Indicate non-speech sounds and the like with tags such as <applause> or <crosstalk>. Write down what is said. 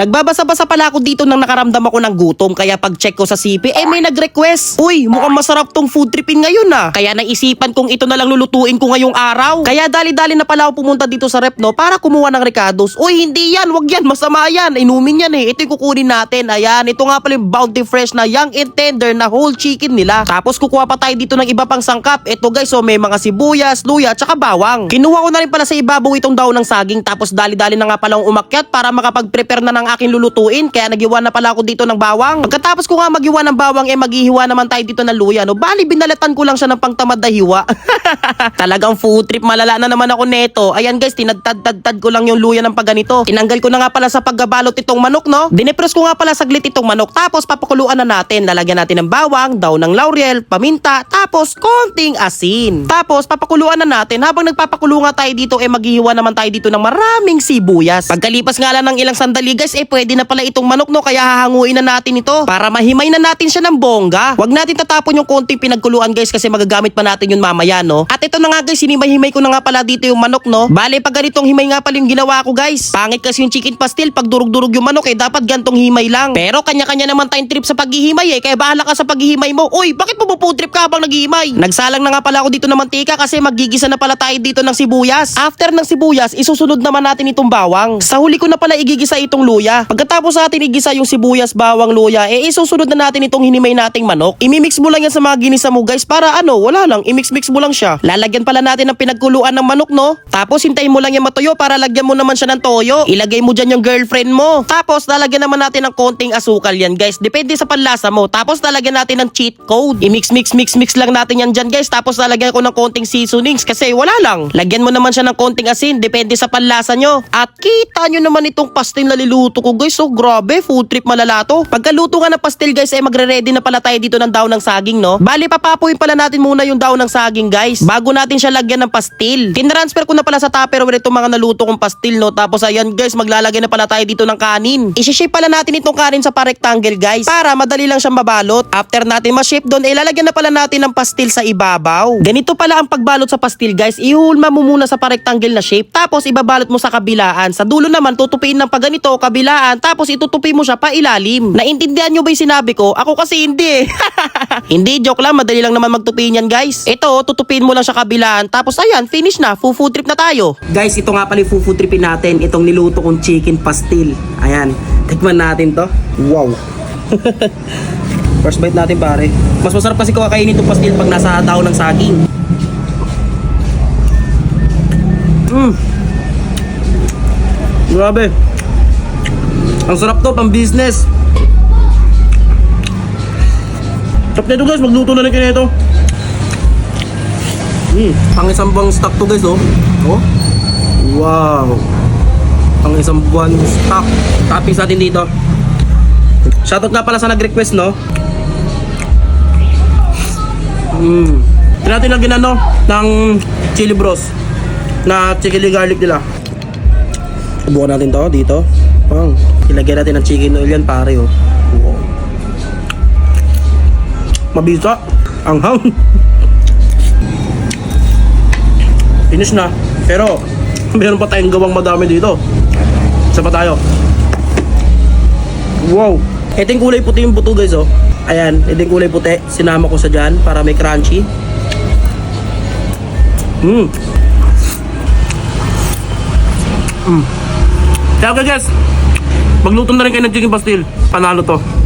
Nagbabasa-basa pala ako dito nang nakaramdam ako ng gutom kaya pag check ko sa CP eh may nag-request. Uy, mukhang masarap tong food tripin ngayon ah. Kaya naisipan kong ito na lang lulutuin ko ngayong araw. Kaya dali-dali na pala ako pumunta dito sa rep no para kumuha ng Ricardos. Uy, hindi yan, wag yan, masama yan. Inumin yan eh. Ito yung kukunin natin. Ayan, ito nga pala yung Bounty Fresh na young and tender na whole chicken nila. Tapos kukuha pa tayo dito ng iba pang sangkap. Ito guys, so may mga sibuyas, luya, tsaka bawang. Kinuha ko na rin pala sa ibabaw itong daw ng saging tapos dali-dali na nga pala umakyat para makapag-prepare na ng aking lulutuin. Kaya nagiwa na pala ako dito ng bawang. Pagkatapos ko nga magiwa ng bawang, eh maghihiwa naman tayo dito ng luya. No? Bali, binalatan ko lang siya ng pangtamad na hiwa. <laughs> Talagang food trip, malala na naman ako neto. Ayan guys, tinadtad-tad ko lang yung luya ng pagganito. Tinanggal ko na nga pala sa paggabalot itong manok, no? Dinepress ko nga pala saglit itong manok. Tapos papakuluan na natin. Lalagyan natin ng bawang, daw ng laurel, paminta, tapos konting asin. Tapos papakuluan na natin. Habang nagpapakulo nga tayo dito, eh maghihiwa naman tayo dito ng maraming sibuyas. Pagkalipas nga lang ng ilang sandali guys, eh pwede na pala itong manok, no? Kaya hahanguin na natin ito para mahimay na natin siya ng bongga. Huwag natin tatapon yung konting pinagkuluan guys kasi magagamit pa natin yun mamaya, no? At ito na nga guys, hinimay-himay ko na nga pala dito yung manok, no? Bale, pag ganitong himay nga pala yung ginawa ko guys. Pangit kasi yung chicken pastil, pag durug-durug yung manok, eh dapat gantong himay lang. Pero kanya-kanya naman tayong trip sa paghihimay eh, kaya bahala ka sa paghihimay mo. Uy, bakit mo po trip ka habang naghihimay? Nagsalang na nga pala ako dito ng mantika kasi magigisa na pala tayo dito ng sibuyas. After ng sibuyas, isusunod naman natin itong bawang. Sa huli ko na pala igigisa itong luya. Pagkatapos natin igisa yung sibuyas, bawang, luya, eh isusunod na natin itong hinimay nating manok. Imimix mo lang yan sa mga ginisa mo guys para ano, wala lang, imix-mix mo lang siya. Lalagyan pala natin ng pinagkuluan ng manok no. Tapos hintayin mo lang yan matuyo para lagyan mo naman siya ng toyo. Ilagay mo dyan yung girlfriend mo. Tapos lalagyan naman natin ng konting asukal yan guys. Depende sa panlasa mo. Tapos lalagyan natin ng cheat code. I-mix, mix, mix, mix lang natin yan dyan guys. Tapos lalagyan ko ng konting seasonings kasi wala lang. Lagyan mo naman siya ng konting asin. Depende sa panlasa nyo. At kita nyo naman itong pastel na liluto ko guys. So grabe, food trip malala to. Pagkaluto nga ng pastel guys, eh magre-ready na pala tayo dito ng daw ng saging no. Bali papapuin pala natin muna yung daw ng saging guys. Bago natin siya lagyan ng pastil. Tinransfer ko na pala sa tupperware itong mga naluto kong pastil no. Tapos ayan guys, maglalagay na pala tayo dito ng kanin. Isishape pala natin itong kanin sa pa-rectangle guys. Para madali lang siyang mabalot. After natin ma-shape doon, eh na pala natin ng pastil sa ibabaw. Ganito pala ang pagbalot sa pastil guys. Ihulma mo muna sa pa-rectangle na shape. Tapos ibabalot mo sa kabilaan. Sa dulo naman, tutupiin ng paganito, kabilaan. Tapos itutupi mo siya pa ilalim. Naintindihan nyo ba yung sinabi ko? Ako kasi hindi. <laughs> hindi, joke lang. Madali lang naman magtupiin yan guys. Ito, tutupin mo lang sa kabilaan. Tapos ayan, finish na. Full food trip na tayo. Guys, ito nga pala yung food tripin natin. Itong niluto kong chicken pastil. Ayan, tikman natin to. Wow. <laughs> First bite natin pare. Mas masarap kasi kakainin itong pastil pag nasa daon ng saging. Mm. Grabe. Ang sarap to, pang business. Sarap nito guys, magluto na lang kayo nito. Mm, pang isang buwang stock to guys oh. Oh. Wow. Pang isang buwan stock. Toppings natin dito. Shoutout nga pala sa nag-request no. Mm. Ito natin lagyan ano ng chili bros na chili garlic nila. Subukan natin to dito. Pang. Ilagyan natin ng chicken oil yan pare oh. Wow. Mabisa. Anghang. <laughs> Finish na. Pero, meron pa tayong gawang madami dito. Isa pa tayo. Wow! Ito yung kulay puti yung buto guys oh. Ayan, ito yung kulay puti. Sinama ko sa dyan para may crunchy. Mmm. Mmm. Kaya guys, magluto na rin kayo ng chicken pastil. Panalo to.